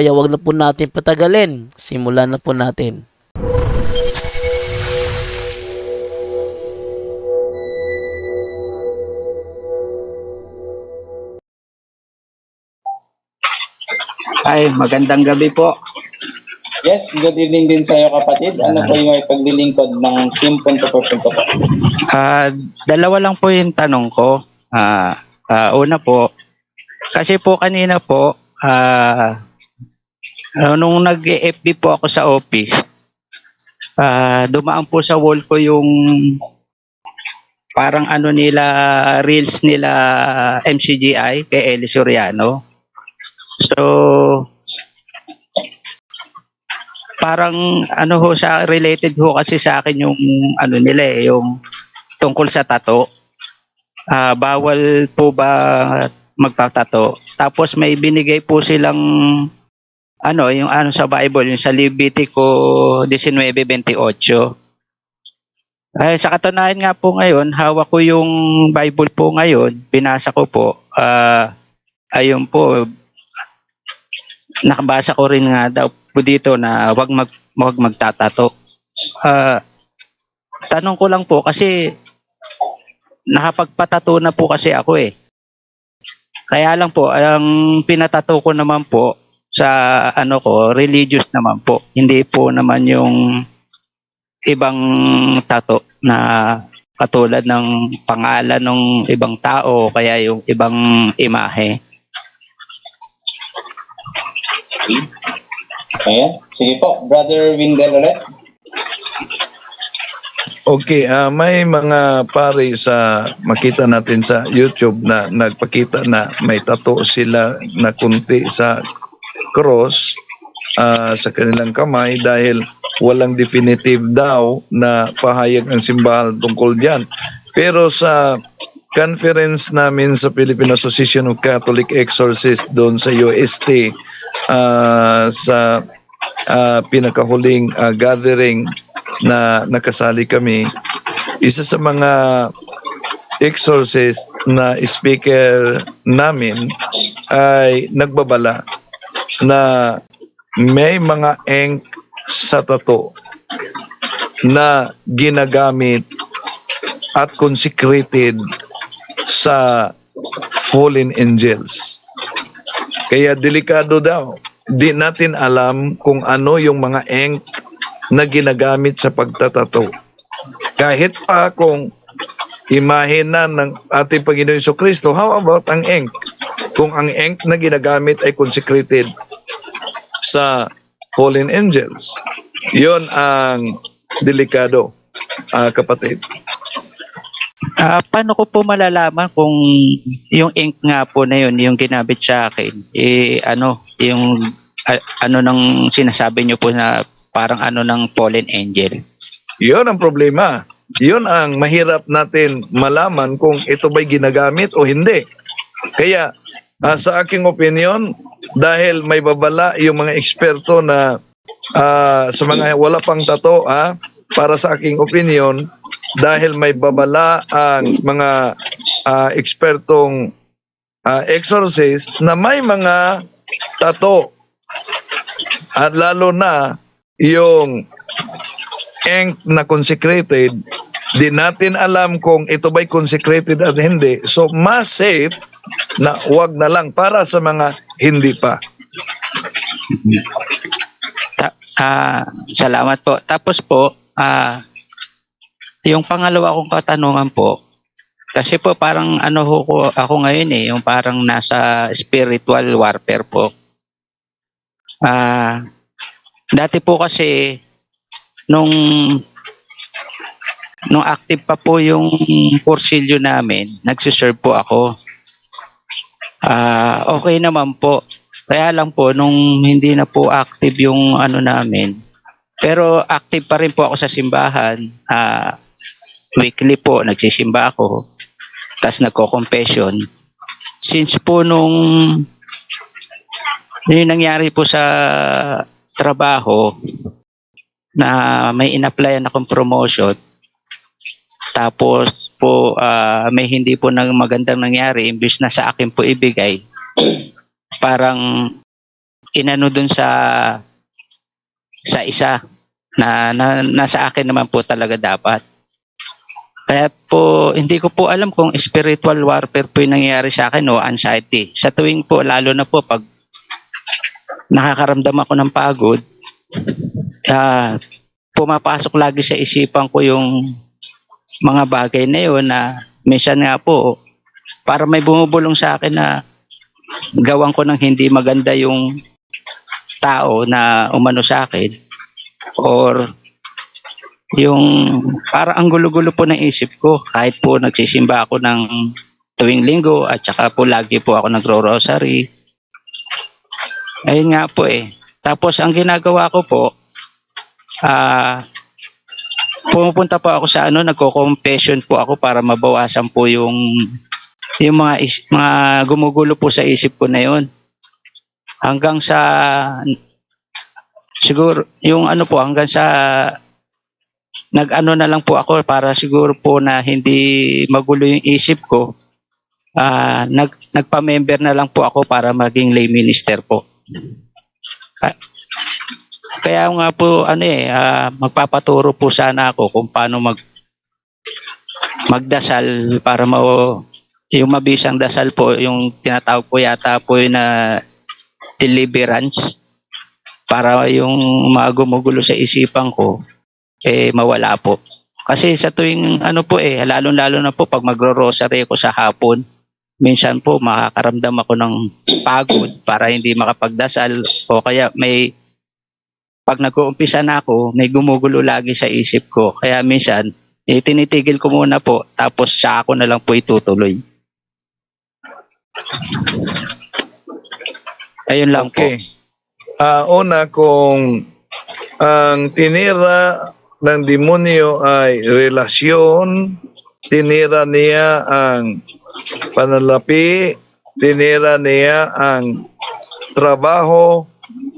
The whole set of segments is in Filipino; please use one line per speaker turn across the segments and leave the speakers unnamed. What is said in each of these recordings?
kaya wag na po natin patagalin. Simulan na po natin.
Ay, magandang gabi po.
Yes, good evening din sa iyo kapatid. Ano po yung ipaglilingkod ng Team Punto por Punto po?
Ah, dalawa lang po yung tanong ko. Ah, ah, una po, kasi po kanina po, ah, ah, nung nag-FB po ako sa office, ah, dumaan po sa wall ko yung parang ano nila, reels nila MCGI kay Eli Soriano. So, parang ano ho sa related ho kasi sa akin yung ano nila eh, yung tungkol sa tato. Ah, bawal po ba magpatato? Tapos may binigay po silang ano, yung ano sa Bible, yung sa Levitico 19:28. Ay, sa katunayan nga po ngayon, hawak ko yung Bible po ngayon, binasa ko po. Ah, ayun po, nakabasa ko rin nga daw po dito na wag mag wag magtatato. Ah, tanong ko lang po kasi nakapagpatato na po kasi ako eh. Kaya lang po, ang pinatato ko naman po sa ano ko, religious naman po. Hindi po naman yung ibang tato na katulad ng pangalan ng ibang tao kaya yung ibang imahe.
Ayan. Sige po, Brother Windel ulit.
Okay, ah, may mga pare sa makita natin sa YouTube na nagpakita na may tato sila na kunti sa cross ah, sa kanilang kamay dahil walang definitive daw na pahayag ang simbahan tungkol diyan. Pero sa conference namin sa Philippine Association of Catholic Exorcists doon sa UST ah, sa ah, pinakahuling ah, gathering na nakasali kami, isa sa mga exorcist na speaker namin ay nagbabala na may mga ink sa tato na ginagamit at consecrated sa fallen angels. Kaya delikado daw. Di natin alam kung ano yung mga ink na ginagamit sa pagtatato. Kahit pa kung imahe na ng ating Panginoon Kristo, how about ang ink? Kung ang ink na ginagamit ay consecrated sa fallen angels. Yon ang delikado, ah, kapatid.
Ah, paano ko po malalaman kung yung ink nga po na yun, yung ginamit sa akin, eh ano, yung a- ano nang sinasabi niyo po na parang ano ng fallen angel.
Yon ang problema. Yon ang mahirap natin malaman kung ito ba'y ginagamit o hindi. Kaya ah, sa aking opinion, dahil may babala yung mga eksperto na ah, sa mga wala pang tato, ah, para sa aking opinion, dahil may babala ang mga ah, ekspertong ah, exorcist na may mga tato at lalo na yung ink na consecrated, di natin alam kung ito ba'y consecrated at hindi. So, mas safe na wag na lang para sa mga hindi pa.
Ta- ah, salamat po. Tapos po, ah, yung pangalawa kong katanungan po, kasi po parang ano ko ako ngayon eh, yung parang nasa spiritual warfare po. Ah, Dati po kasi nung nung active pa po yung porsilyo namin, nagsiserve po ako. Ah, okay naman po. Kaya lang po nung hindi na po active yung ano namin. Pero active pa rin po ako sa simbahan. Ah, weekly po nagsisimba ako. Tapos nagko-confession. Since po nung yung nangyari po sa trabaho na may in-applyan akong promotion tapos po ah, may hindi po nang magandang nangyari imbis na sa akin po ibigay. Parang inano dun sa sa isa na, na nasa akin naman po talaga dapat. Kaya po hindi ko po alam kung spiritual warfare po yung nangyayari sa akin o anxiety. Sa tuwing po lalo na po pag nakakaramdam ako ng pagod ah pumapasok lagi sa isipan ko yung mga bagay na yun na minsan nga po para may bumubulong sa akin na gawan ko ng hindi maganda yung tao na umano sa akin or yung para ang gulo-gulo po ng isip ko. Kahit po nagsisimba ako ng tuwing linggo at saka po lagi po ako nagro-rosary ayun nga po eh. Tapos ang ginagawa ko po ah pumupunta po ako sa ano, nagko-confession po ako para mabawasan po yung yung mga is, mga gumugulo po sa isip ko na yon. Hanggang sa siguro yung ano po hanggang sa nag-ano na lang po ako para siguro po na hindi magulo yung isip ko. Ah, nag nagpa-member na lang po ako para maging lay minister po. Ka- Kaya nga po ano eh ah, magpapaturo po sana ako kung paano mag magdasal para ma yung mabisang dasal po yung tinatawag po yata po yun na deliverance para yung mga gumugulo sa isipan ko eh mawala po. Kasi sa tuwing ano po eh lalo lalo na po pag magro-rosary ako sa hapon minsan po makakaramdam ako ng pagod para hindi makapagdasal o kaya may pag nag-uumpisa na ako, may gumugulo lagi sa isip ko. Kaya minsan, eh, tinitigil ko muna po, tapos sa ako na lang po itutuloy. Ayun lang po.
Okay. Ah, una, kung ang tinira ng demonyo ay relasyon, tinira niya ang panalapi, tinira niya ang trabaho,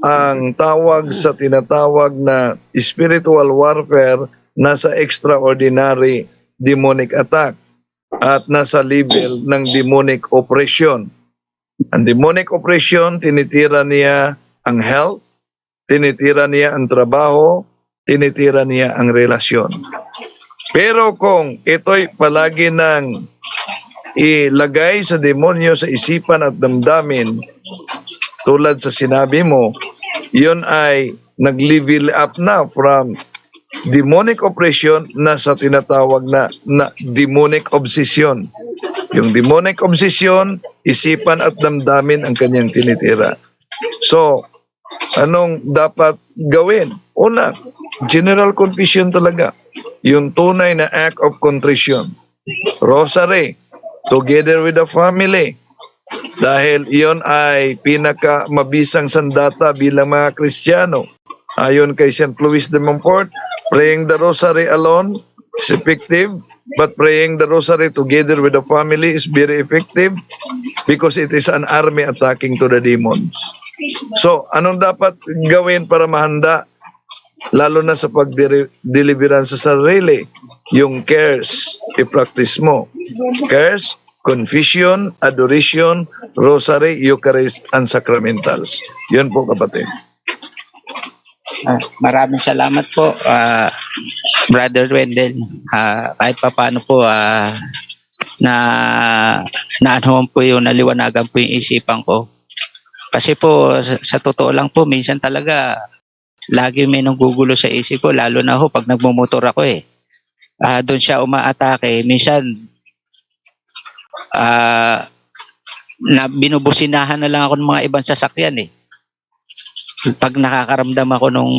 ang tawag sa tinatawag na spiritual warfare nasa extraordinary demonic attack at nasa level ng demonic oppression. Ang demonic oppression, tinitira niya ang health, tinitira niya ang trabaho, tinitira niya ang relasyon. Pero kung ito'y palagi nang ilagay sa demonyo sa isipan at damdamin, tulad sa sinabi mo, yun ay nag-level up na from demonic oppression na sa tinatawag na, na demonic obsession. Yung demonic obsession, isipan at damdamin ang kanyang tinitira. So, anong dapat gawin? Una, general confession talaga. Yung tunay na act of contrition. Rosary, together with the family. Dahil iyon ay pinaka mabisang sandata bilang mga Kristiyano. Ayon kay St. Louis de Montfort, praying the rosary alone is effective, but praying the rosary together with the family is very effective because it is an army attacking to the demons. So, anong dapat gawin para mahanda? Lalo na sa pagdeliveran sa sarili. Yung cares, i-practice mo. Cares, confession, adoration, rosary, Eucharist, and sacramentals. Yun po kapatid.
Ah, maraming salamat po, ah, Brother Wendell. Ah, kahit pa paano po, ah, na naanohan po yung naliwanagan po yung isipan ko. Kasi po, sa, sa totoo lang po, minsan talaga, lagi may nanggugulo sa isip ko, lalo na ho pag nagmumotor ako eh. Ah, doon siya umaatake. Minsan, ah, na binubusinahan na lang ako ng mga ibang sasakyan eh. pag nakakaramdam ako nung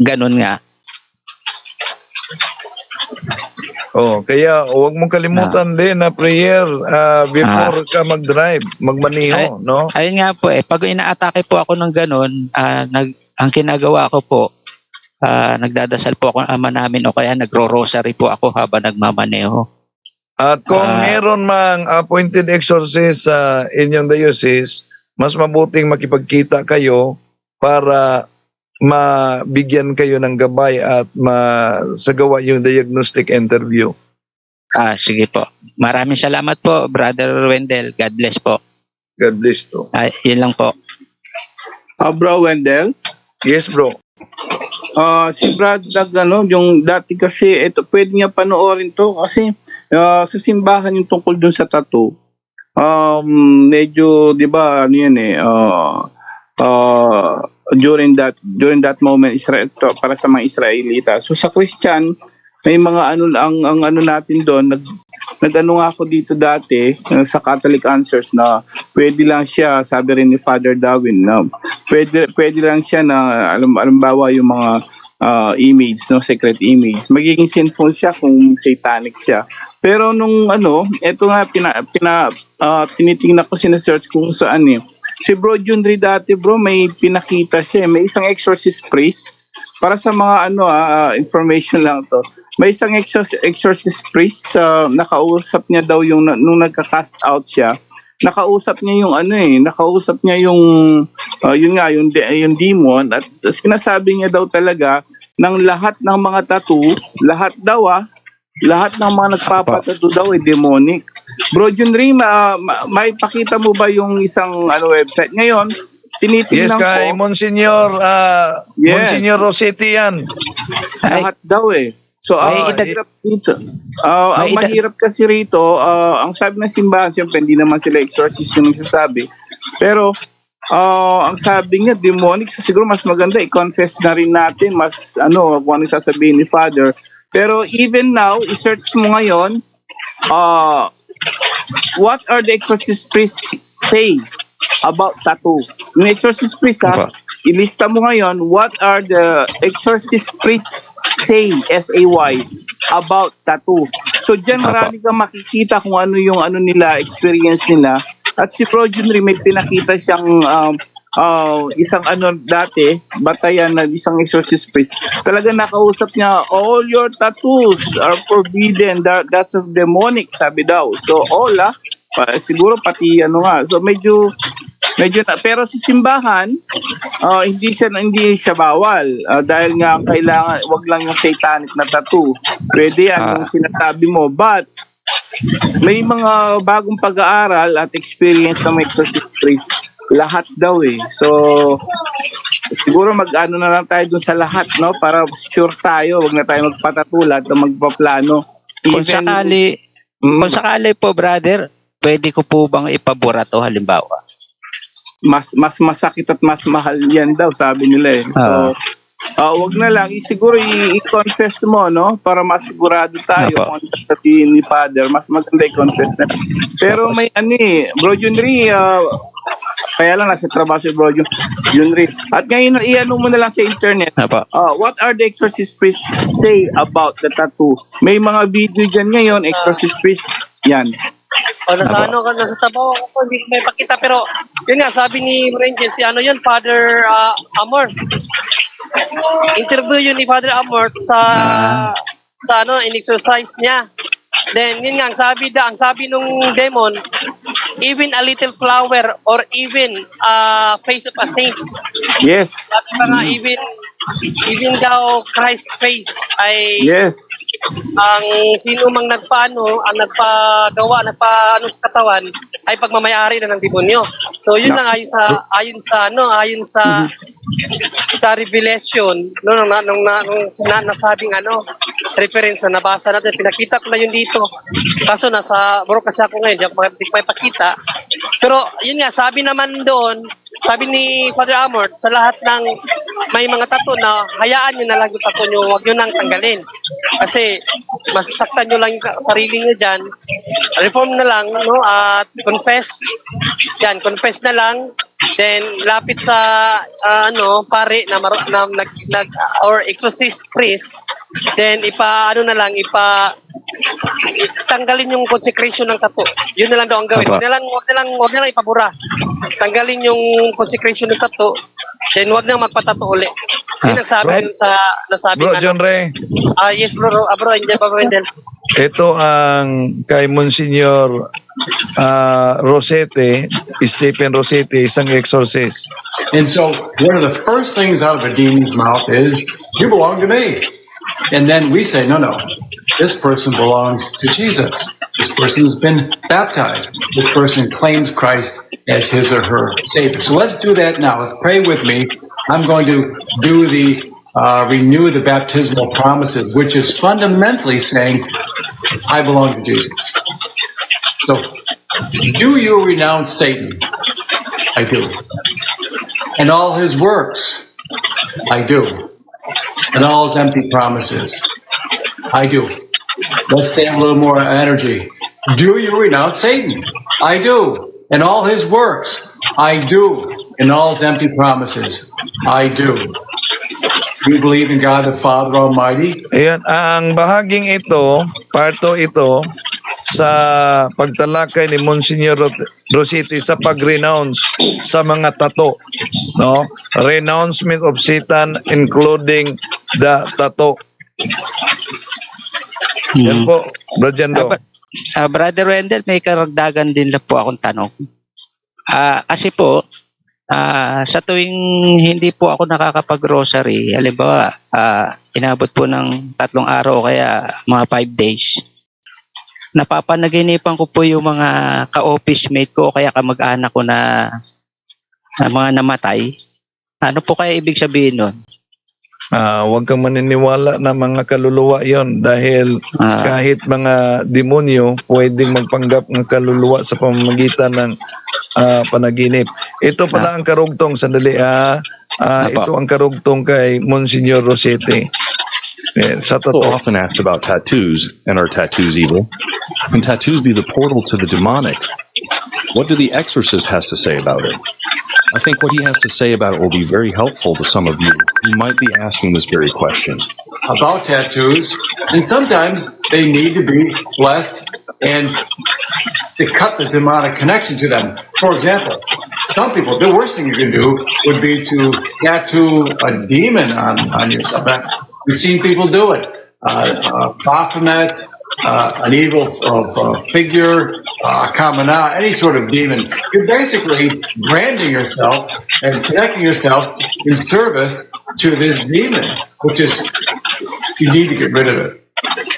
ganun nga,
Oh, kaya huwag mong kalimutan din na prayer ah, before ka mag-drive, magmaniho, no?
ayun nga po eh, pag inaatake po ako ng ganun, ah, nag, ang kinagawa ko po, ah, nagdadasal po ako ng ama namin o kaya nagro-rosary po ako habang nagmamaneho.
At kung
Ah.
meron mang appointed exorcist sa inyong diocese, mas mabuting makipagkita kayo para mabigyan kayo ng gabay at masagawa yung diagnostic interview.
Ah, sige po. Maraming salamat po, Brother Wendell. God bless po.
God bless to.
Ah, yun lang po.
Ah, bro Wendell,
Yes, bro.
Ah si Brad Dag, ano, yung dati kasi, ito, pwede niya panoorin to kasi ah, sa simbahan yung tungkol dun sa tattoo, um, medyo, di ba, ano yan eh, ah, ah, during that during that moment Israel to, para sa mga Israelita. So sa Christian, may mga ano ang ang ano natin doon nag nagano nga ako dito dati uh, sa Catholic Answers na pwede lang siya sabi rin ni Father Darwin na pwede pwede lang siya na alam alambawa yung mga uh, image no secret image. Magiging sinful siya kung satanic siya. Pero nung ano eto nga pina, pina ah, tinitingnan ko sinesearch kung saan eh. Si Bro Junri dati bro may pinakita siya eh. may isang exorcist priest. Para sa mga ano ah, ah, information lang to may isang exorcist, exorcist priest ah, nakausap niya daw yung nung nagka-cast out siya nakausap niya yung ano eh nakausap niya yung ah, yun nga yung de- yung demon at sinasabi niya daw talaga ng lahat ng mga tattoo lahat daw ah lahat ng mga nagpapatato daw ay demonic Bro Junri, ma, ma, may pakita mo ba yung isang ano website ngayon?
Yes,
Tinitingnan
kay
ko
Monsignor, ah,
Yes.
Monsignor Rossetti yan.
Ay,
lahat daw eh. So,
May
ang
edad-
mahirap dito. Ah, ang
May edad-
mahirap kasi rito, ah, ang sabi ng simbahan, siyempre hindi naman sila exorcist yung nagsasabi. Pero, ah, ang sabi niya, demonic, so siguro mas maganda, i-confess na rin natin, mas ano, kung ano yung sasabihin ni Father. Pero even now, i-search mo ngayon, ah, what are the exorcist priests say about tattoo? Yung exorcist priest ha,
Opo.
ilista mo ngayon, what are the exorcist priests say, S-A-Y, about tattoo? So dyan marami kang makikita kung ano yung ano nila, experience nila. At si Bro Junri may pinakita siyang um, ah, isang ano dati, batayan na isang exorcist priest. Talaga nakausap niya, all your tattoos are forbidden, that, that's of demonic, sabi daw. So all ah, pa- siguro pati ano nga. So medyo medyo na, pero si simbahan ah, hindi siya hindi siya bawal Ah, dahil nga ang kailangan wag lang yung satanic na tattoo. Pwede yan
Ah.
yung sinasabi mo. But may mga bagong pag-aaral at experience ng exorcist priest. Lahat daw eh. So, siguro mag-ano na lang tayo dun sa lahat, no? Para sure tayo, wag na tayo magpatatulat o magpaplano.
kung sakali,
Mm,
kung sakali po, brother, pwede ko po bang ipabura to halimbawa?
Mas mas masakit at mas mahal yan daw, sabi nila eh. So,
Ah.
ah, wag na lang. Siguro i-confess mo, no? Para masigurado tayo
Apo.
kung sasabihin ni Father. Mas maganda i-confess na. Pero may ano eh, Bro Junri, ah, kaya lang nasa trabaho si Bro Jun- Junri. At ngayon, i-ano mo na lang sa internet.
Apo.
Ah, what are the exorcist priests say about the tattoo? May mga video dyan ngayon, exorcist priest. Yan.
O nasa
Apo.
ano ka, nasa tabaw ako, hindi ko may pakita. Pero, yun nga, sabi ni Rangel, si ano yun, Father uh, Amor. Interview yun ni Father Amor sa,
Ah.
sa ano, in-exercise niya. Then, yun nga, ang sabi, da, ang sabi nung demon, even a little flower or even a face of a saint.
Yes.
Sabi pa nga, even, even daw Christ face ay
Yes.
Ang sino mang nagpaano, ang nagpagawa, nagpaano sa katawan ay pagmamayari na ng demonyo. So yun lang ayon sa ayon sa ano, ayon sa sa revelation no nung nung, nung, nung, na, nasabing ano reference na nabasa natin pinakita ko na yun dito kaso nasa bro kasi ako ngayon di ko makipakita pero yun nga sabi naman doon sabi ni Father Amort sa lahat ng may mga tato na hayaan nyo na lang yung tato nyo huwag nyo nang tanggalin. Kasi masasaktan nyo lang yung sarili nyo dyan. Reform na lang no? At confess. Yan confess na lang. Then lapit sa ah, ano pare na, mar- na nag, nag or exorcist priest. Then ipa ano na lang ipa tanggalin yung consecration ng tato. Yun na lang daw ang gawin.
Apa.
Huwag na lang, huwag na lang, huwag na lang ipabura. Tanggalin yung consecration ng tato. Then huwag na magpatato uli. Yun ang sabi
Bro.
dun sa nasabi
Bro. John Ray,
Ah, yes bro, ah, bro, hindi pa Wendell.
ito ang kay Monsignor ah, Rosete, Stephen Rosete, isang exorcist.
And so one of the first things out of a demon's mouth is, you belong to me. And then we say, no, no, this person belongs to Jesus. This person's been baptized. This person claims Christ as his or her Savior. So let's do that now. Let's pray with me. I'm going to do the uh, renew the baptismal promises, which is fundamentally saying, I belong to Jesus. So, do you renounce Satan? I do and all his works. I do. And all his empty promises. I do. Let's say a little more energy. Do you renounce Satan? I do. And all his works. I do. And all his empty promises. I do. Do you believe in God the Father Almighty?
Ayan, ang bahaging ito, parto ito, sa pagtalakay ni Monsignor Ro- Rositi sa pag-renounce sa mga tato. No? Renouncement of Satan including the tato. Yan po, Brajando.
Ah, Brother Wendell, may karagdagan din lang po akong tanong. Ah, kasi po, ah, sa tuwing hindi po ako nakakapag-grocery, halimbawa, ah, inabot po ng tatlong araw kaya mga five days, napapanaginipan ko po yung mga ka-office mate ko o kaya kamag-anak ko na, na mga namatay. Ano po kaya ibig sabihin nun?
Ah, huwag kang maniniwala na mga kaluluwa yon dahil
Ah,
kahit mga demonyo pwedeng magpanggap ng kaluluwa sa pamamagitan ng ah, panaginip. Ito pala ang karugtong sandali ah. Ah,
Apo.
ito ang karugtong kay Monsignor Rosete. Eh, sa
People
totoo.
often ask about tattoos and are tattoos evil? Can tattoos be the portal to the demonic? What do the exorcist has to say about it? I think what he has to say about it will be very helpful to some of you who might be asking this very question.
about tattoos, and sometimes they need to be blessed and to cut the demonic connection to them. For example, some people, the worst thing you can do would be to tattoo a demon on, on yourself. We've seen people do it. Uh, uh, Baphomet, uh, an evil uh, uh, figure, uh, Kamana, any sort of demon. You're basically branding yourself and connecting yourself in service to this demon, which is you need to get rid of it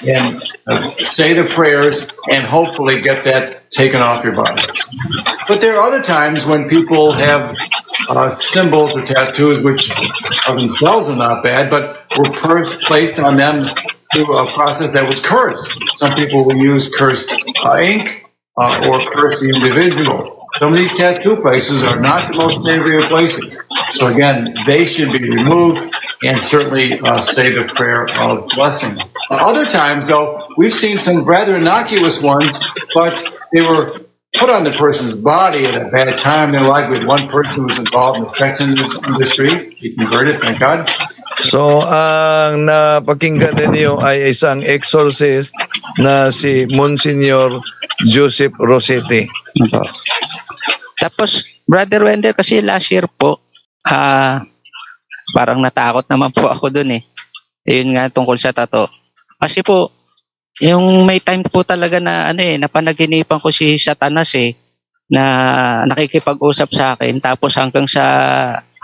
and uh, say the prayers and hopefully get that taken off your body. But there are other times when people have uh, symbols or tattoos which of themselves are not bad, but were per- placed on them a process that was cursed. Some people will use cursed uh, ink uh, or curse the individual. Some of these tattoo places are not the most savory of places. So again, they should be removed and certainly uh, say the prayer of blessing. Other times, though, we've seen some rather innocuous ones, but they were put on the person's body at a bad time. There like with one person who was involved in the sex industry. He converted, thank God.
So, ang napakinggan ninyo ay isang exorcist na si Monsignor Joseph Rosete.
Opo. Tapos, Brother Wender, kasi last year po, ah, parang natakot naman po ako dun eh. Ayun nga tungkol sa tato. Kasi po, yung may time po talaga na ano eh, napanaginipan ko si Satanas eh, na nakikipag-usap sa akin. Tapos hanggang sa,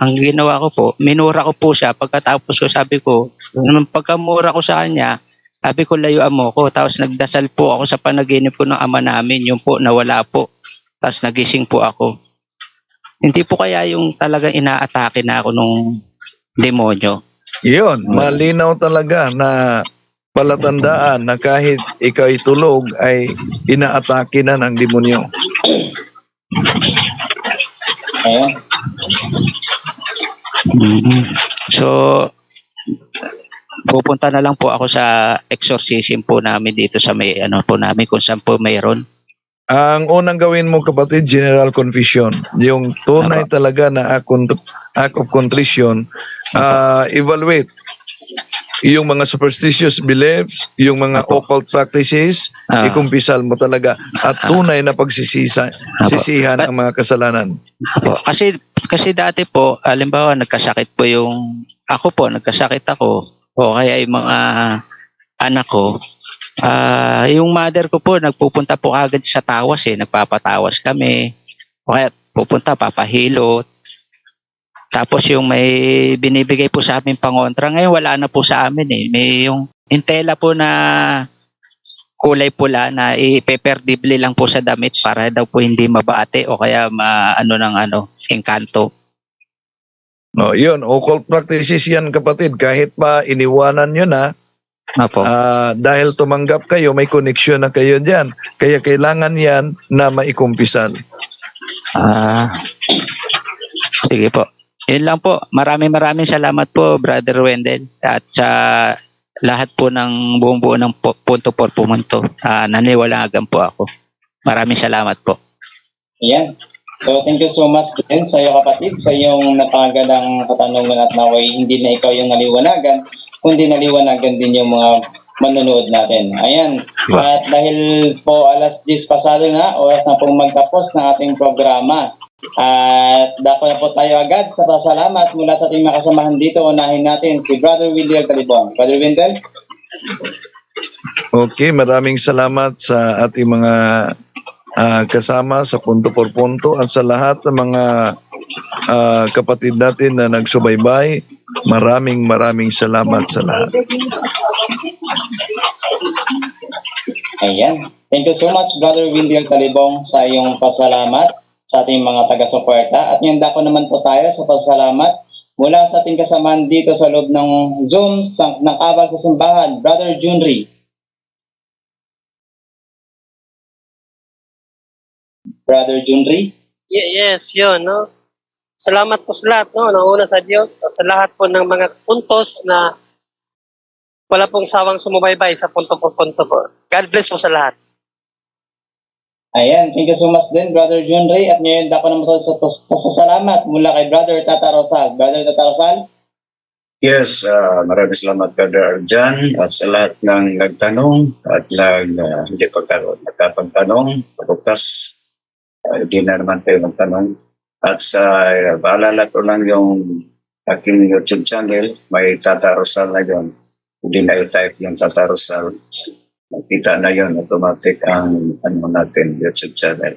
ang ginawa ko po, minura ko po siya. Pagkatapos ko sabi ko, nung pagkamura ko sa kanya, sabi ko layuan mo ko. Tapos nagdasal po ako sa panaginip ko ng ama namin. Yung po, nawala po. Tapos nagising po ako. Hindi po kaya yung talagang inaatake na ako nung demonyo.
Yun, malinaw talaga na palatandaan na kahit ikaw ay tulog ay inaatake na ng demonyo.
Ayan.
So, pupunta na lang po ako sa exorcism po namin dito sa may ano po namin kung saan po mayroon.
Ang unang gawin mo kapatid, general confession. Yung tunay talaga na act, of contrition, ah, evaluate yung mga superstitious beliefs, yung mga
Apo.
occult practices,
Ah.
ikumpisal mo talaga at tunay na pagsisisa, sisihan ang mga kasalanan.
Po. Kasi kasi dati po, halimbawa nagkasakit po yung ako po, nagkasakit ako o kaya yung mga anak ko. Ah, yung mother ko po nagpupunta po agad sa tawas eh, nagpapatawas kami. O kaya pupunta papahilot. Tapos yung may binibigay po sa amin pangontra, ngayon wala na po sa amin eh. May yung intela po na kulay pula na ipeperdible lang po sa damit para daw po hindi mabate o kaya maano ng ano, engkanto.
No, yun, occult practices yan kapatid. Kahit pa iniwanan nyo na,
Apo.
ah, dahil tumanggap kayo, may connection na kayo dyan. Kaya kailangan yan na maikumpisal.
Ah. Sige po. Yun lang po. Maraming maraming salamat po, Brother Wendell. At sa lahat po ng buong buo ng po- punto por pumunto. Ah, naniwalagan po ako. Maraming salamat po.
Ayan. So, thank you so much din sa iyo kapatid, sa iyong napakagandang katanungan at naway hindi na ikaw yung naliwanagan, kundi naliwanagan din yung mga manonood natin. Ayan. At dahil po alas 10 pasado na, oras na pong magtapos ng ating programa. At dako na po tayo agad sa pasalamat mula sa ating makasamahan dito. Unahin natin si Brother William Talibon. Brother Wendell?
Okay, maraming salamat sa ating mga ah, kasama sa punto por punto at sa lahat ng mga ah, kapatid natin na nagsubaybay. Maraming maraming salamat sa lahat.
Ayan. Thank you so much, Brother Wendell Talibong, sa iyong pasalamat sa ating mga taga-suporta. At ngayon dako naman po tayo sa pasalamat mula sa ating kasamahan dito sa loob ng Zoom sa, ng Abag sa Simbahan, Brother Junri. Brother Junri?
Ye- yes, yun, no? Salamat po sa lahat, no? Nauna sa Diyos at sa lahat po ng mga puntos na wala pong sawang sumubaybay sa punto po punto po. God bless po sa lahat.
Ayan, thank you so much din, Brother Junri. At ngayon dako naman po sa pas- pasasalamat mula kay Brother Tata Rosal. Brother Tata Rosal?
Yes, ah, maraming salamat Brother Arjan at sa lahat ng nagtanong at nag, ah, hindi pagkaroon, nagkapagtanong, pagbukas, uh, hindi na naman tayo magtanong. At sa uh, paalala ko lang yung aking YouTube channel, may Tata Rosal na yun. Hindi na i-type yung Tata Rosal. Nakita na yun, automatic ang ano natin, YouTube channel.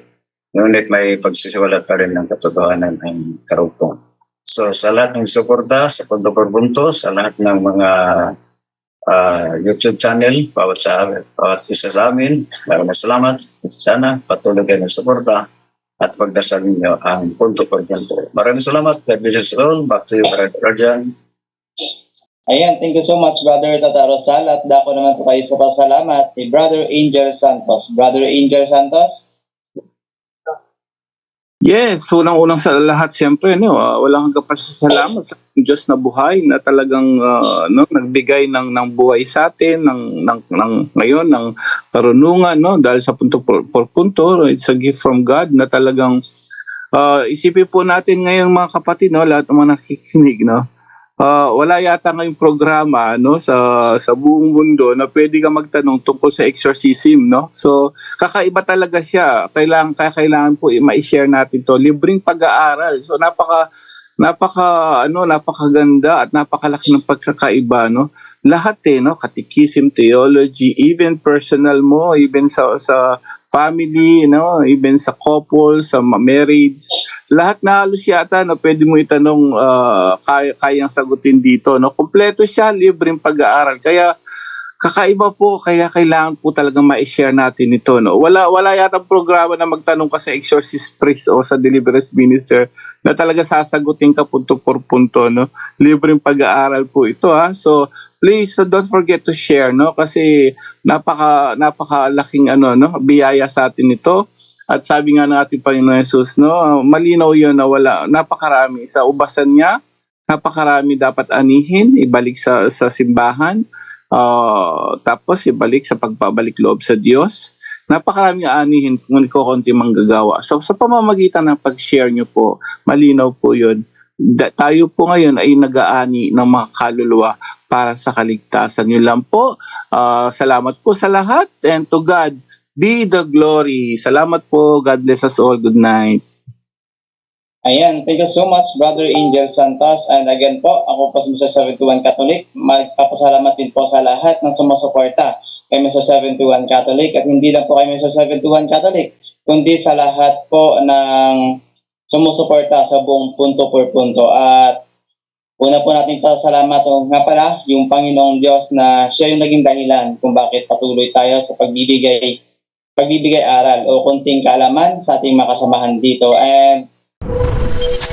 Ngunit may pagsisiwalat pa rin ng katotohanan ang karugtong. So sa lahat ng suporta sa Punto por Punto, sa lahat ng mga ah, YouTube channel, bawat sa bawat isa sa amin, maraming salamat. At sana patuloy kayo ng suporta at pagdasal ninyo ang Punto por Punto. Maraming salamat. God bless us all. Back to you, Brother Rajan.
Ayan, thank you so much, Brother Tata Rosal. At dako naman po tayo sa pasalamat ni Brother Angel Santos. Brother Angel Santos?
Yes, unang-unang sa lahat siyempre no, ah, walang hanggang pasasalamat sa Diyos na buhay na talagang ah, no nagbigay ng ng buhay sa atin ng ng, ng ngayon ng karunungan no dahil sa punto por, por punto it's a gift from God na talagang ah, isipin po natin ngayon mga kapatid no lahat ng mga nakikinig no Ah, wala yata ngayong programa no sa sa buong mundo na pwede ka magtanong tungkol sa exorcism no so kakaiba talaga siya. Kailangan kailangan po i- ma-share natin to. Libreng pag-aaral. So napaka napaka ano napakaganda at napakalaki ng pagkakaiba no. Lahat eh no, catechism, theology, even personal mo, even sa sa family, no, even sa couple, sa ma- marriage, lahat na halos yata na pwede mo itanong ah, kaya kayang sagutin dito no. Kompleto siya, libreng pag-aaral. Kaya kakaiba po kaya kailangan po talaga ma-share natin ito no? Wala wala yata programa na magtanong ka sa exorcist priest o sa deliverance minister na talaga sasagutin ka punto por punto no? Libreng pag-aaral po ito ha? So please so don't forget to share no? Kasi napaka napakalaking ano no? Biyaya sa atin ito. At sabi nga ng ating Panginoon Jesus no? Malinaw 'yon na wala napakarami. Sa ubasan niya napakarami dapat anihin ibalik sa sa simbahan Ah, tapos ibalik sa pagpabalik loob sa Diyos. napakaraming aanihin kung konti manggagawa. So sa pamamagitan ng pag-share nyo po, malinaw po yun. Da- tayo po ngayon ay nag-aani ng mga kaluluwa para sa kaligtasan. Yun lang po. Ah, salamat po sa lahat and to God be the glory. Salamat po. God bless us all. Good night.
Ayan, thank you so much, Brother Angel Santos. And again po, ako po si Mr. 71 Catholic. Magpapasalamat din po sa lahat ng sumusuporta kay Mr. 71 Catholic. At hindi lang po kay Mr. 71 Catholic, kundi sa lahat po ng sumusuporta sa buong punto por punto. At una po natin pasalamat o nga pala yung Panginoong Diyos na siya yung naging dahilan kung bakit patuloy tayo sa pagbibigay pagbibigay aral o konting kaalaman sa ating makasamahan dito. And Thank you.